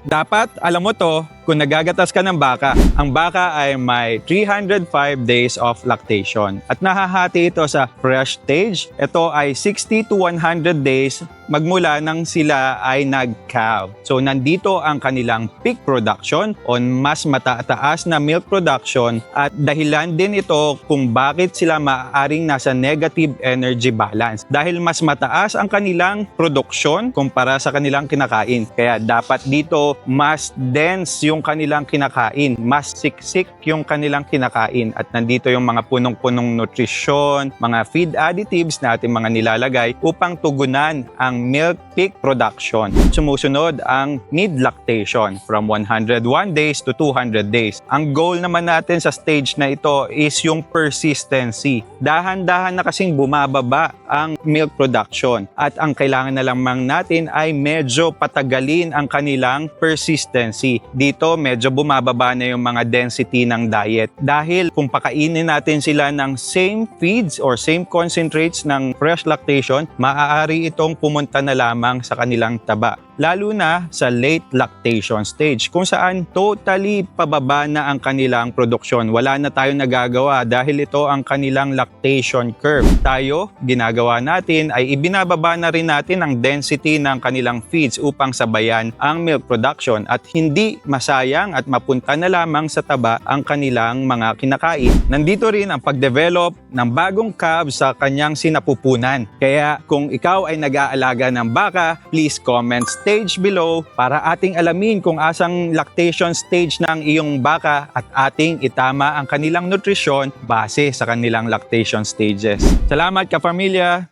Dapat, alam mo to, kung nagagatas ka ng baka, ang baka ay may 305 days of lactation. At nahahati ito sa fresh stage. Ito ay 60 to 100 days magmula nang sila ay nag-calve. So nandito ang kanilang peak production on mas matataas na milk production at dahilan din ito kung bakit sila maaaring nasa negative energy balance. Dahil mas mataas ang kanilang production kumpara sa kanilang kinakain. Kaya dapat dito mas dense yung kanilang kinakain, mas siksik yung kanilang kinakain at nandito yung mga punong-punong nutrisyon, mga feed additives na ating mga nilalagay upang tugunan ang milk peak production. Sumusunod ang mid lactation from 101 days to 200 days. Ang goal naman natin sa stage na ito is yung persistency. Dahan-dahan na kasing bumababa ang milk production at ang kailangan na lamang natin ay medyo patagalin ang kanilang persistency. Dito medyo bumababa na yung mga density ng diet. Dahil kung pakainin natin sila ng same feeds or same concentrates ng fresh lactation, maaari itong pumunta na lamang sa kanilang taba lalo na sa late lactation stage kung saan totally pababa na ang kanilang produksyon. Wala na tayong nagagawa dahil ito ang kanilang lactation curve. Tayo, ginagawa natin ay ibinababa na rin natin ang density ng kanilang feeds upang sabayan ang milk production at hindi masayang at mapunta na lamang sa taba ang kanilang mga kinakain. Nandito rin ang pagdevelop ng bagong calves sa kanyang sinapupunan. Kaya kung ikaw ay nag-aalaga ng baka, please comment stage below para ating alamin kung asang lactation stage ang iyong baka at ating itama ang kanilang nutrisyon base sa kanilang lactation stages. Salamat ka pamilya!